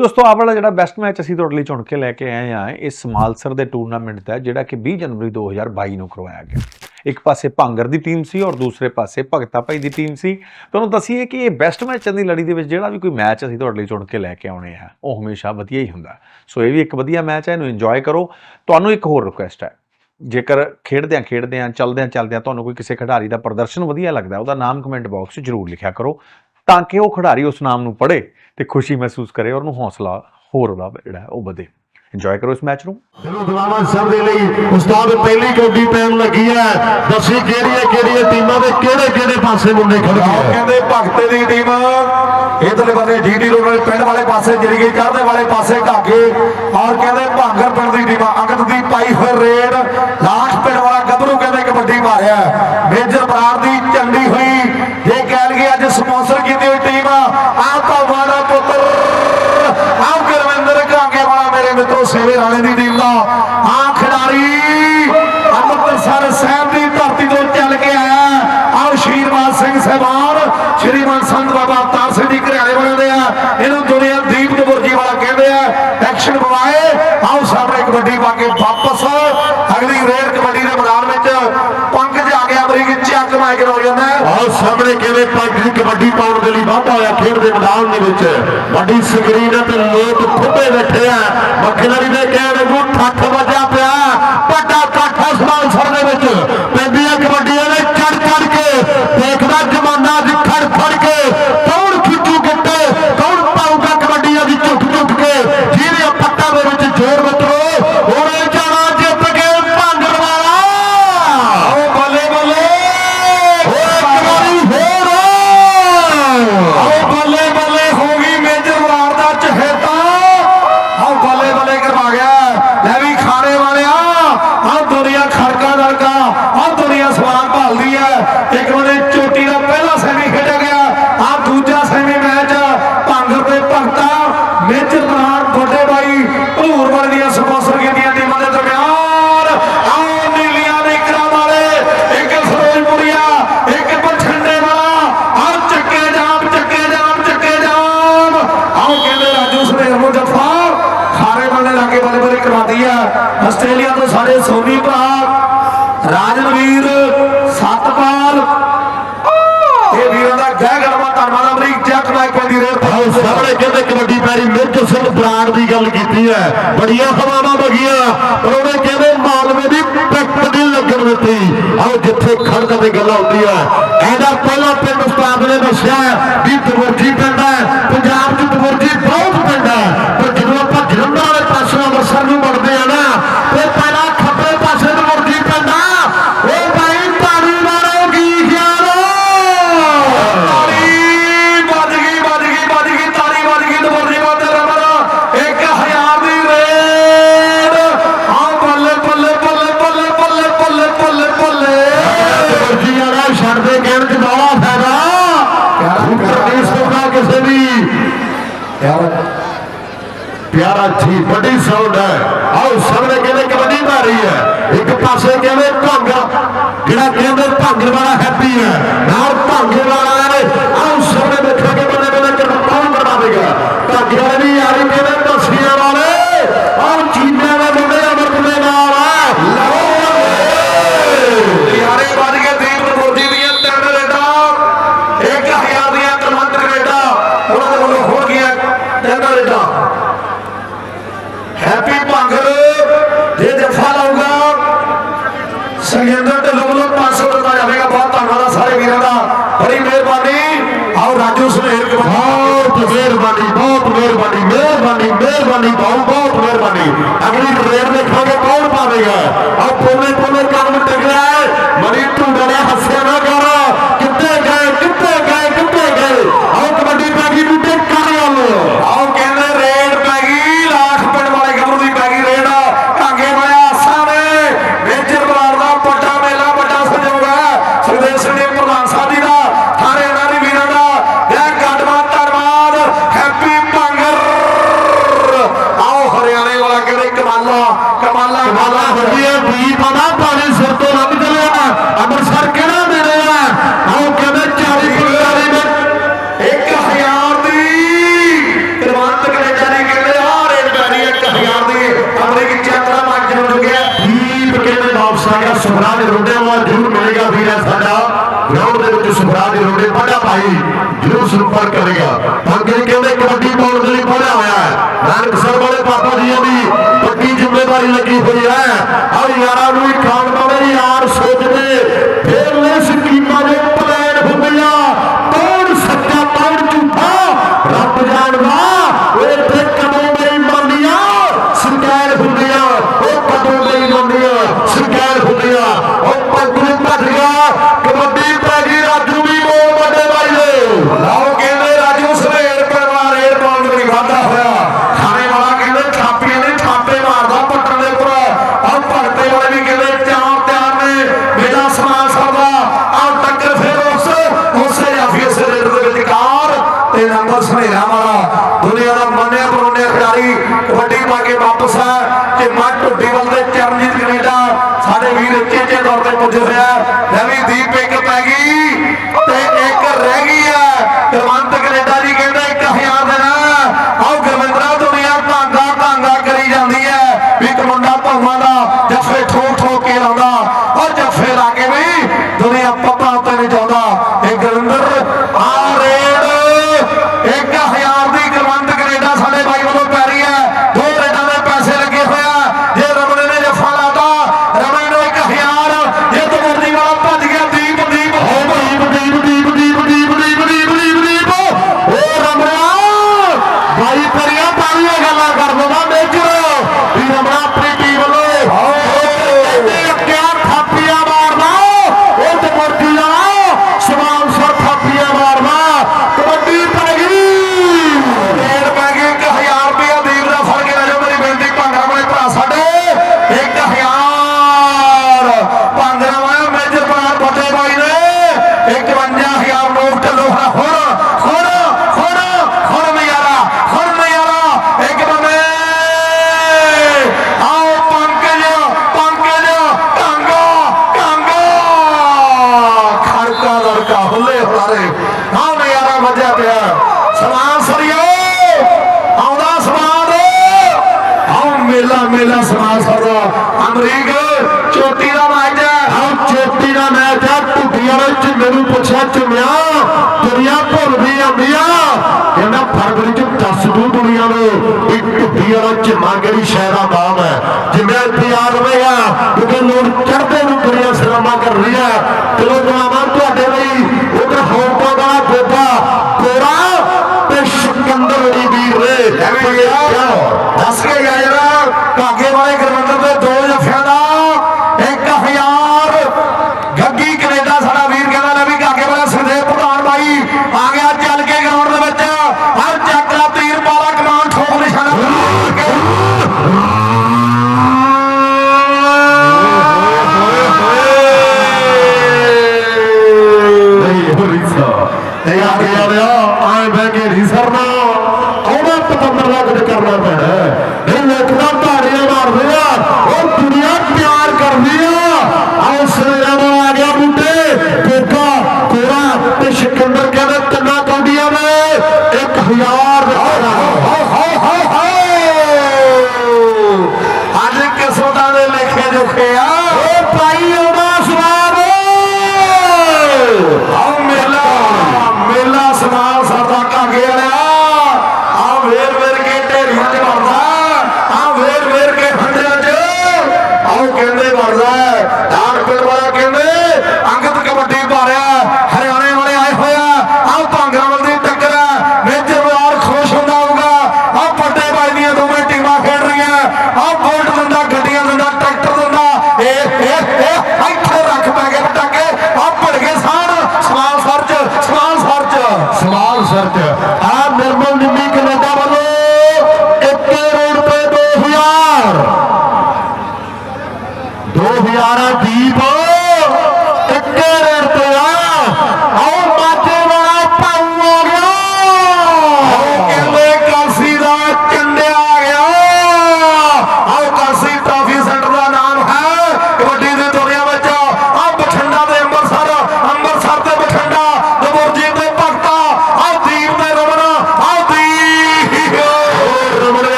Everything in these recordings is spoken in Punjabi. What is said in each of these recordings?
ਲੋ ਵੀ ਦੋਸਤੋ ਆਹ ਵਾਲਾ ਜਿਹੜਾ ਬੈਸਟ ਮੈਚ ਅਸੀਂ ਤੁਹਾਡੇ ਲਈ ਚੁਣ ਕੇ ਲੈ ਕੇ ਆਏ ਆ ਇਹ ਸਮਾਲਸਰ ਦੇ ਟੂਰਨਾਮੈਂਟ ਦਾ ਹੈ, ਜਿਹੜਾ ਕਿ 20 ਜਨਵਰੀ 2022 ਨੂੰ ਕਰਵਾਇਆ ਗਿਆ। ਇੱਕ ਪਾਸੇ ਭਾਂਗਰ ਦੀ ਟੀਮ ਸੀ ਔਰ ਦੂਸਰੇ ਪਾਸੇ ਭਗਤਾ ਭਾਈ ਦੀ ਟੀਮ ਸੀ। ਤੁਹਾਨੂੰ ਦੱਸੀਏ ਕਿ ਇਹ ਬੈਸਟ ਮੈਚਾਂ ਦੀ ਲੜੀ ਦੇ ਵਿੱਚ ਜਿਹੜਾ ਵੀ ਕੋਈ ਮੈਚ ਅਸੀਂ ਤੁਹਾਡੇ ਲਈ ਚੁਣ ਕੇ ਲੈ ਕੇ ਆਉਣੇ ਆ ਉਹ ਹਮੇਸ਼ਾ ਵਧੀਆ ਹੀ ਹੁੰਦਾ। ਸੋ ਇਹ ਵੀ ਇੱਕ ਵਧੀਆ ਮੈਚ ਹੈ ਇਹਨੂੰ ਇੰਜੋਏ ਕਰੋ। ਤੁਹਾਨੂੰ ਇੱਕ ਹੋਰ ਰਿਕੁਐਸਟ ਹੈ ਜੇਕਰ ਖੇਡਦਿਆਂ ਖੇਡਦਿਆਂ ਚੱਲਦਿਆਂ ਚੱਲਦਿਆਂ ਤੁਹਾਨੂੰ ਕੋਈ ਕਿਸੇ ਖਿਡਾਰੀ ਦਾ ਪ੍ਰਦਰਸ਼ਨ ਵਧੀਆ ਲੱਗਦਾ ਉਹਦਾ ਨਾਮ ਕਮੈਂਟ ਬਾਕਸ 'ਚ ਜ਼ਰੂਰ ਲਿਖਿਆ ਕਰੋ। ਤਾਂ ਕਿ ਉਹ ਖਿਡਾਰੀ ਉਸ ਨਾਮ ਨੂੰ ਪੜ੍ਹੇ ਤੇ ਖੁਸ਼ੀ ਮਹਿਸੂਸ ਕਰੇ ਔਰ ਉਹਨੂੰ ਹੌਸਲਾ ਹੋਰ ਉਹਦਾ ਜਿਹੜਾ ਹੈ ਉਹ ਵਧੇ। ਇੰਜੋਏ ਕਰੋ ਇਸ ਮੈਚ ਨੂੰ। ਦਿਲੋਂ ਦੁਆਵਾਂ ਸਭ ਦੇ ਲਈ ਉਸਤਾਦ ਪਹਿਲੀ ਕੌਡੀ ਪੈਣ ਲੱਗੀ ਹੈ। ਦੱਸੀ ਕਿਹੜੀਆਂ ਕਿਹੜੀਆਂ ਟੀਮਾਂ ਦੇ ਕਿਹੜੇ ਕਿਹੜੇ ਪਾਸੇ ਮੁੰਡੇ ਖੜ ਗਏ। ਕਹਿੰਦੇ ਭਗਤੇ ਦੀ ਟੀਮ। ਇਧਰਲੇ ਪਾਸੇ ਜੀਟੀ ਰੋਡ ਵਾਲੇ ਪਿੰਡ ਵਾਲੇ ਪਾਸੇ ਜਿਹੜੀ ਗਈ ਚੜ੍ਹਦੇ ਵਾਲੇ ਪਾਸੇ ਢਾਗੇ ਔਰ ਕਹਿੰਦੇ ਭਾਂਗਰ ਪਿੰਡ ਦੀ ਟੀਮ ਅੰਗਦ ਦੀ ਪਾਈ ਹੋਈ ਰੇਡ। ਲਾਖ ਪਿੰਡ ਵਾਲਾ ਗੱਭਰੂ ਕਹਿੰਦੇ ਕਬੱਡੀ ਮਾਰਿਆ। ਮੇਜਰ ਬਰਾੜ ਦੀ ਚੰਡੀ ਹੋਈ। ਜੇ ਕਹਿ ਲਈਏ ਅੱਜ ਸਪਾਂਸਰ ਕੀਤੀ ਹੋਈ ਟੀਮ ਆਹ ਤਾਂ ਵਾਲਾ ਪੁੱਤਰ ਆਹ ਗੁਰਵਿੰਦਰ ਕਾਂਗੇ ਵਾਲਾ ਮੇਰੇ ਮਿੱਤਰੋ ਸੇਵੇ ਵਾਲੇ ਦੀ ਟੀਮ ਦਾ ਆਹ ਖਿਡਾਰੀ ਅੰਮ੍ਰਿਤਸਰ ਸਾਹਿਬ ਦੀ ਧਰਤੀ ਤੋਂ ਚੱਲ ਕੇ ਆਇਆ ਆਹ ਸ਼ੀਰਵਾਦ ਸਿੰਘ ਸਹਿਬਾਨ ਸ਼੍ਰੀਮਾਨ ਸੰਤ ਬਾਬਾ ਅਵਤਾਰ ਸਿੰਘ ਜੀ ਘਰਿਆਲੇ ਵਾਲੇ ਆ। ਇਹਨੂੰ ਦੁਨੀਆ ਦੀਪ ਦਬੁਰਜੀ ਵਾਲਾ ਕਹਿੰਦੇ ਆ। ਐਕਸ਼ਨ ਬਵਾਏ ਆਓ ਸਾਹਮਣੇ ਕਬੱਡੀ ਪਾ ਕੇ ਵਾਪਸ। ਅਗਲੀ ਰੇਡ ਕਬੱਡੀ ਦੇ ਮੈਦਾਨ ਵਿੱਚ ਪੰਕਜ ਆ ਗਿਆ ਅਮਰੀਕ ਚੱਕ ਮਾਇਕ ਹੋ। ਜਾਂਦਾ ਆਓ ਸਾਹਮਣੇ ਕਿਵੇਂ ਪੰਜ ਕਬੱਡੀ ਪਾਉਣ ਦੇ ਲਈ ਵਾਧਾ ਹੋਇਆ ਖੇਡ ਦੇ ਮੈਦਾਨ ਦੇ ਵਿੱਚ। ਵੱਡੀ ਸਕਰੀਨ ਤੇ ਲੋਕ ਖੁੱਬੇ ਬੈਠੇ বক্ষে দাঁড়িয়ে ਬਾਈ ਭਲੂਰ ਵਾਲੇ ਦੀਆਂ ਸਪਾਂਸਰ ਕੀਤੀਆਂ ਟੀਮਾਂ ਦੇ ਦਰਮਿਆਨ ਆਓ ਨੀਲੀਆਂ ਦੇ ਕਰਾ ਵਾਲੇ, ਇੱਕ ਫਿਰੋਜ਼ਪੁਰੀਆ, ਇੱਕ ਬਠਿੰਡੇ ਵਾਲਾ ਆਹ ਚੱਕੇ ਜਾਮ ਚੱਕੇ ਜਾਮ ਚੱਕੇ ਜਾਮ। ਆਓ ਕਹਿੰਦੇ ਰਾਜੂ ਸੁਨੇਰ ਨੂੰ ਜੱਫਾ। ਖਾਰੇ ਵਾਲੇ ਲਾਗੇ ਵਾਲੇ ਵਾਲੇ ਕਰਵਾਦੀ ਆ ਆਸਟ੍ਰੇਲੀਆ ਤੋਂ ਸਾਡੇ ਸੋਨੀ ਭਰਾ, ਰਾਜਨਵੀਰ, ਸਤਪਾਲ। ਇਹ ਵੀਰਾਂ ਦਾ ਗਹਿ ਗੜਵਾ ਧੰਨਵਾਦ ਅਮਰੀਕ ਜੱਟ ਮਾਈਕ ਪੈਂਦੀ ਰੇਡ। ਆਓ ਸਾਹਮਣੇ ਕਹਿੰਦੇ ਕਬੱਡੀ ਪੈਰੀ ਮਿਰਚ ਸਿੰਘ ਬਰਾੜ ਦੀ ਗੱਲ ਕੀਤੀ ਹੈ। ਬੜੀਆਂ ਹਵਾਵਾਂ ਵਗੀਆਂ, ਪਰ ਉਹਨੇ ਕਹਿੰਦੇ ਮਾਲਵੇ ਦੀ ਪਿੱਟ ਦੀ ਲੱਗਣ ਦਿੱਤੀ। ਆਓ ਜਿੱਥੇ ਖੜਕ ਤੇ ਗੱਲ ਆਉਂਦੀ ਹੈ ਇਹਦਾ ਪਹਿਲਾ ਪਿੰਡ ਉਸਤਾਦ ਨੇ ਦੱਸਿਆ ਵੀ ਤਵਰਜੀ ਸਾਊਂਡ ਹੈ। ਆਓ ਸਾਹਮਣੇ ਕਹਿੰਦੇ ਕਬੱਡੀ ਮਾਰੀ ਹੈ। ਇੱਕ ਪਾਸੇ ਕਹਿੰਦੇ ਭੰਗ ਜਿਹੜਾ ਕਹਿੰਦੇ ਭੰਗ ਵਾਲਾ ਹੈਪੀ ਹੈ। এই সেরা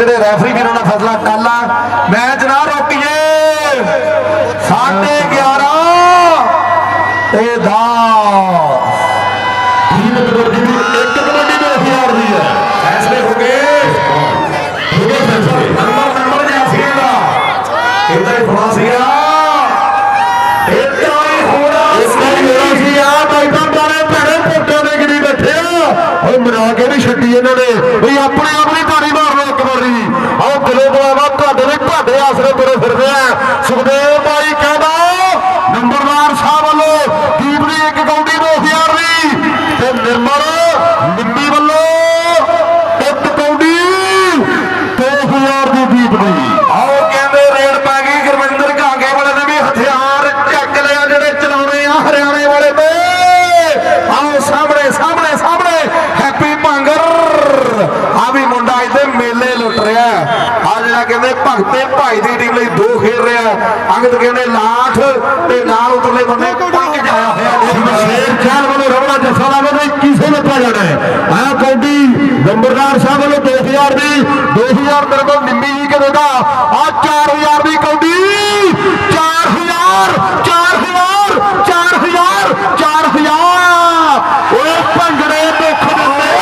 ਜਿਹੜੇ ਰੈਫਰੀ ਵੀਰਾਂ ਦਾ ਫੈਸਲਾ ਕੱਲ ਆ ਮੈਚ ਨਾ ਰੋਕੀਏ। ਸਾਢੇ 11 ਤੇ 10 ਟੀਮ ਕਬੱਡੀ ਦੀ ਇੱਕ ਕਬੱਡੀ ਦੇ ਸੁਖਦੇਵ ਭਾਈ ਕਹਿੰਦਾ, ਨੰਬਰਦਾਰ ਸਾਹਿਬ ਵੱਲੋਂ ਟੀਮ ਦੀ ਇੱਕ ਕੌਡੀ 2000 ਦੀ ਤੇ ਨਿਰਮਲ ਨਿੰਮੀ ਵੱਲੋਂ ਇੱਕ ਕੌਡੀ 2000 ਦੀ ਦੀਪ ਦੀ। ਆਓ ਕਹਿੰਦੇ ਰੇਡ ਪੈ ਗਈ, ਗੁਰਵਿੰਦਰ ਘਾਂਗੇ ਵਾਲੇ ਨੇ ਵੀ ਹਥਿਆਰ ਚੱਕ ਲਿਆ, ਜਿਹੜੇ ਚਲਾਉਣੇ ਆ ਹਰਿਆਣੇ ਵਾਲੇ ਤੇ। ਆਓ ਸਾਹਮਣੇ ਸਾਹਮਣੇ ਸਾਹਮਣੇ, ਹੈਪੀ ਭਾਂਗਰ। ਆ ਵੀ ਮੁੰਡਾ ਇੱਥੇ ਮੇਲੇ ਲੁੱਟ ਰਿਹਾ। ਆ ਜਿਹੜਾ ਕਹਿੰਦੇ ਭਗਤੇ ਭਾਈ ਦੀ ਰਿਹਾ ਅੰਗਦ ਕਹਿੰਦੇ ਲਾਠ ਤੇ ਨਾਲ ਉਤਰਲੇ ਬੰਦੇ ਪੰਜ ਜਾਇਆ ਹੋਇਆ ਸ਼ੇਰ ਚਾਲ ਵੱਲੋਂ ਰਵਣਾ ਜੱਸਾ ਦਾ ਵੱਲੋਂ ਕਿਸੇ ਨੇ ਪਾ ਜਾਣਾ ਹੈ। ਆ ਕੌਡੀ ਨੰਬਰਦਾਰ ਸਾਹਿਬ ਵੱਲੋਂ 2000 ਦੀ 2000 ਮੇਰੇ ਕੋਲ ਨਿੰਮੀ ਜੀ ਕੇ ਦੇਗਾ ਆ 4000 ਦੀ ਕੌਡੀ 4000 4000 4000 4000 ਓਏ ਭੰਗੜੇ ਦੁੱਖ ਦਿੰਦੇ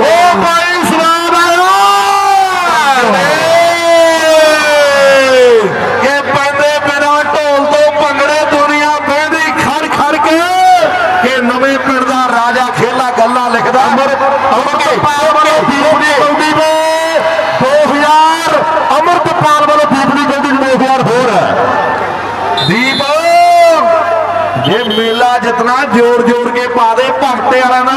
ਓ ਭਾਈ ਸਲਾਮ ਆਇਆ ਇਹ ਪੈਂਦੇ ਬਿਨਾ ਢੋਲ ਤੋਂ ਭੰਗੜੇ ਦੁਨੀਆ ਬਹਿੰਦੀ ਖੜ ਖੜ ਕੇ ਕਿ ਨਵੇਂ ਪਿੰਡ ਦਾ ਰਾਜਾ ਖੇਲਾ ਗੱਲਾਂ ਲਿਖਦਾ ਅਮਰ ਅਮਰਤਪਾਲ ਵੱਲੋਂ ਦੀਪ ਦੀ ਕੌਡੀ ਦੇ 2000 ਅਮਰਤਪਾਲ ਵੱਲੋਂ ਦੀਪ ਦੀ ਕੌਡੀ ਨੂੰ 2000 ਹੋਰ ਦੀਪ ਜੇ ਮੇਲਾ ਜਿਤਨਾ ਜੋੜ ਜੋੜ ਕੇ ਪਾ ਦੇ ਭਗਤੇ ਵਾਲਿਆਂ ਦਾ।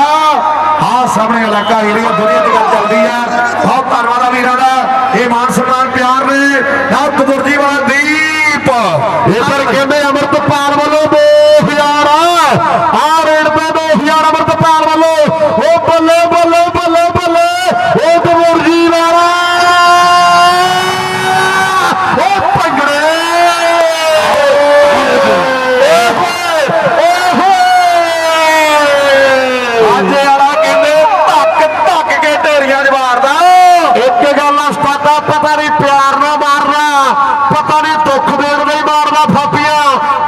ਹਾਂ ਸਾਹਮਣੇ ਇਲਾਕਾ ਏਰੀਆ ਦੁਨੀਆ ਦੀ ਗੱਲ ਚੱਲਦੀ ਆ। ਬਹੁਤ ਧੰਨਵਾਦ ਆ ਵੀਰਾਂ ਦਾ। ਇਹ ਮਾਨ ਸਨਮਾਨ ਪਿਆਰ ਨੇ। ਨਾ ਕਦੁਰਜੀ ਵਾਲਾ ਦੀਪ। ਇਧਰ ਕਹਿੰਦੇ ਅਮਰਤਪਾਲ ਵੱਲੋਂ 2000 ਆ ਰੇਡ ਤੇ 2000 ਅਮਰਤਪਾਲ ਵੱਲੋਂ ਉਹ ਬੱਲੇ ਬੱਲੇ ਬੱਲੇ ਬੱਲੇ ਉਹ ਦਮੁਰਜੀ ਵਾਲਾ ਉਹ ਭੰਗੜੇ ਓਏ ਹੋਏ ਓਏ ਹੋਏ ਆਜੇ ਵਾਲਾ ਕਹਿੰਦੇ ਧੱਕ ਧੱਕ ਕੇ ਢੇਰੀਆਂ 'ਚ ਮਾਰਦਾ ਇੱਕ ਗੱਲ ਆ ਸਤਾਦਾ ਪਤਾ ਨਹੀਂ ਪਿਆਰ ਨਾਲ ਮਾਰਨਾ ਪਤਾ ਨਹੀਂ ਦੁੱਖ ਦੇਣ ਲਈ ਮਾਰਨਾ ਫਾਪੀਆਂ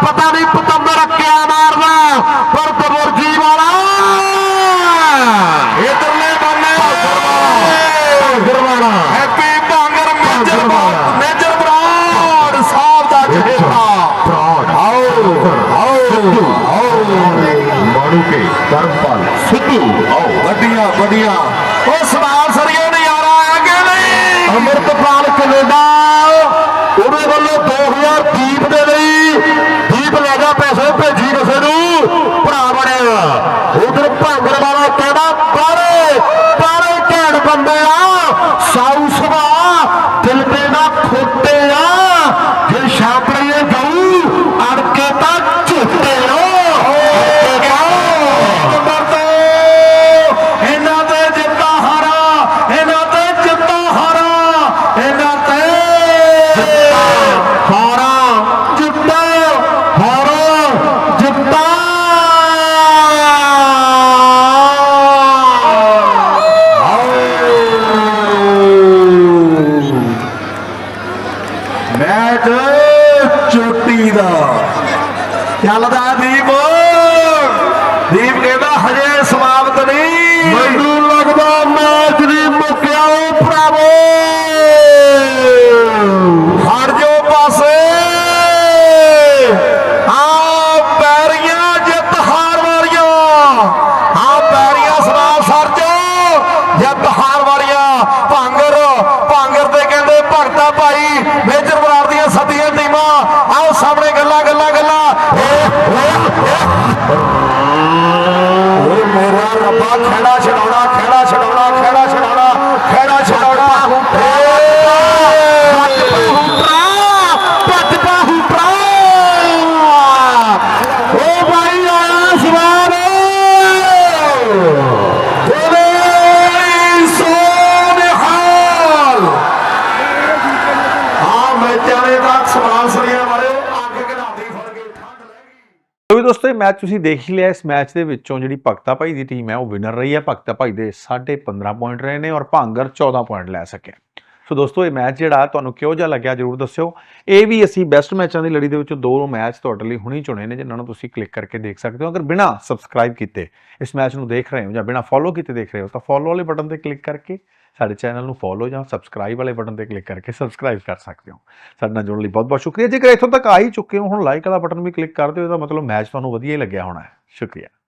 ਪਤਾ ਨਹੀਂ ਪਤੰਦਰ ਕਿਆ ਮਾਰਨਾ ਪਰ ਦਬੁਰਜੀ ਵਾਲਾ ਇਧਰਲੇ ਬੰਨੇ ਗਰਵਾਣਾ ਹੈਪੀ ਬਾਂਗਰ ਮੇਜਰ ਵਾਲਾ। ਮੇਜਰ ਬਰਾੜ ਸਾਹਿਬ ਦਾ ਚਹੇਤਾ ਪ੍ਰਾਣ ਆਓ ਆਓ ਆਓ ਮਾਣੂ ਕੇ ਕਰਮਪਾਲ ਸਿੱਧੂ। ਆਓ। ਵੱਡੀਆਂ ਵੱਡੀਆਂ ਉਹ ਸਵਾਲ ਸਰੀਏ ਨਜ਼ਾਰਾ ਆ ਗਿਆ ਨਹੀਂ ਅਮਰਤਪਾਲ ਕੈਨੇਡਾ। ਉਹਦੇ ਵੱਲੋਂ 2000 ਦੀਪ ਦੇ ਲਈ ਦੀਪ ਲੈ ਜਾ ਪੈਸੇ ਭੇਜੀ ਕਿਸੇ ਨੂੰ ਭਰਾ ਬਣਿਆ ਉਧਰ ਭਾਂਗਰ ਵਾਲਾ ਕਹਿੰਦਾ ਬਾਰੇ ਬਾਰੇ ਘੈਂਟ ਬੰਦੇ ਆ ਸਾਊ ਸੁਭਾ ਦਿਲ ਤੇ ਨਾ ਖੋਟੇ ਆ ਜੇ ਛਾਪੜੀਏ ਗਊ ਅੜ ਕੇ ਤਾਂ ਝੁੱਟੇ ਆ ਅੜ ਕੇ ਗਊ। ਨੰਬਰ ਦੋ ਇਹਨਾਂ ਤੇ ਜਿੱਤਾ ਹਾਰਾ ਇਹਨਾਂ ਤੇ ਜਿੱਤਾ ਹਾਰਾ ਇਹਨਾਂ ਤੇ ਹਾਰਾ ਜਿੱਤਾ ਹਾਰਾ ਜਿੱਤਾ ਮੈਚ ਚੋਟੀ ਦਾ ਚੱਲਦਾ ਦੀਪ ਦੀਪ ਕਹਿੰਦਾ ਹਜੇ ਸਮਾਪਤ ਨਹੀਂ ਮੈਨੂੰ ਲੱਗਦਾ ਮੈਚ ਦੀ ਮੁੱਕਿਆ ਉਹ ਭਰਾਵੋ ਹਟ ਜੋ ਪਾਸੇ ਆ ਪੈਰੀਆਂ ਜਿੱਤ ਹਾਰ ਵਾਲੀਆਂ ਆ ਪੈਰੀਆਂ ਸਵਾਲ ਸਰਜ ਜਿੱਤ ਹਾਰ ਵਾਲੀਆਂ ਭਾਂਗਰ ਭਾਂਗਰ ਤੇ ਕਹਿੰਦੇ ਭਗਤਾ ਭਾਈ ਮੇਜਰ ਬਰਾੜ ਦੀਆਂ ਸੱਦੀਆਂ ਟੀਮਾਂ ਆਓ ਸਾਹਮਣੇ ਗੱਲਾਂ ਗੱਲਾਂ ਗੱਲਾਂ ਓਏ ਮੇਰਾ ਰੱਬਾ ਖੇੜਾ ਛਡਾਉਣਾ ਖੇੜਾ ਛਡਾਉਣਾ ਖੇੜਾ ਛਡਾਉਣਾ ਖੇੜਾ ਛਡਾਉਣਾ ਭੱਜ ਬਾਹੂ ਭਰਾ ਓ ਭਾਈ ਆਇਆ ਸਵਾਲ ਬੋਲੇ ਸੋਨਿਹਾਲ ਆ ਮੈਚਾਂ ਦੇ ਤਾਂ ਸਵਾਲ ਸਰੀਆਂ ਵਾਲੇ ਅੱਗ ਘੜਾਉਂਦੀ ਫੜ ਕੇ ਠੰਡ ਲੈ ਗਈ ਲੋ ਵੀ ਦੋਸਤੋ ਇਹ ਮੈਚ ਤੁਸੀਂ ਦੇਖ ਹੀ ਲਿਆ ਇਸ ਮੈਚ ਦੇ ਵਿੱਚੋਂ ਜਿਹੜੀ ਭਗਤਾ ਭਾਈ ਦੀ ਟੀਮ ਹੈ, ਉਹ ਵਿਨਰ ਰਹੀ ਹੈ ਭਗਤਾ ਭਾਈ ਦੇ 15.5 ਪੁਆਇੰਟ ਰਹੇ ਨੇ ਔਰ ਭਾਂਗਰ 14 ਪੁਆਇੰਟ ਲੈ ਸਕਿਆ। ਸੋ ਦੋਸਤੋ, ਇਹ ਮੈਚ ਜਿਹੜਾ ਤੁਹਾਨੂੰ ਕਿਹੋ ਜਿਹਾ ਲੱਗਿਆ ਜਰੂਰ ਦੱਸਿਓ। ਇਹ ਵੀ ਅਸੀਂ ਬੈਸਟ ਮੈਚਾਂ ਦੀ ਲੜੀ ਦੇ ਵਿੱਚੋਂ ਦੋ ਮੈਚ ਤੁਹਾਡੇ ਲਈ ਹੁਣੀ ਚੁਣੇ ਨੇ, ਜਿਨ੍ਹਾਂ ਨੂੰ ਤੁਸੀਂ ਕਲਿੱਕ ਕਰਕੇ ਦੇਖ ਸਕਦੇ ਹੋ। ਅਗਰ ਬਿਨਾ ਸਬਸਕ੍ਰਾਈਬ ਕੀਤੇ ਇਸ ਮੈਚ ਨੂੰ ਦੇਖ ਰਹੇ ਹੋ ਜਾਂ ਬਿਨਾ ਫੋਲੋ ਕੀਤੇ ਦੇਖ ਰਹੇ ਹੋ, ਤਾਂ ਫੋਲੋ ਵਾਲੇ ਬਟਨ ਤੇ ਕਲਿੱਕ ਕਰਕੇ ਸਾਡੇ ਚੈਨਲ ਨੂੰ ਫੋਲੋ ਜਾਂ ਸਬਸਕ੍ਰਾਈਬ ਵਾਲੇ ਬਟਨ ਤੇ ਕਲਿੱਕ ਕਰਕੇ ਸਬਸਕ੍ਰਾਈਬ ਕਰ ਸਕਦੇ ਹੋ। ਸਾਡੇ ਨਾਲ ਜੁੜਨ ਲਈ ਬਹੁਤ ਬਹੁਤ ਸ਼ੁਕਰੀਆ। ਜੇਕਰ ਇੱਥੋਂ ਤੱਕ ਆ ਹੀ ਚੁੱਕੇ ਹੋ, ਹੁਣ ਲਾਈਕ ਵਾਲਾ ਬਟਨ ਵੀ ਕਲਿੱਕ ਕਰ ਦਿਓ, ਇਹਦਾ ਮਤਲਬ ਮੈਚ ਤੁਹਾਨੂੰ ਵਧੀਆ ਹੀ ਲੱਗਿਆ ਹੋਣਾ ਹੈ। ਸ਼ੁਕਰੀਆ।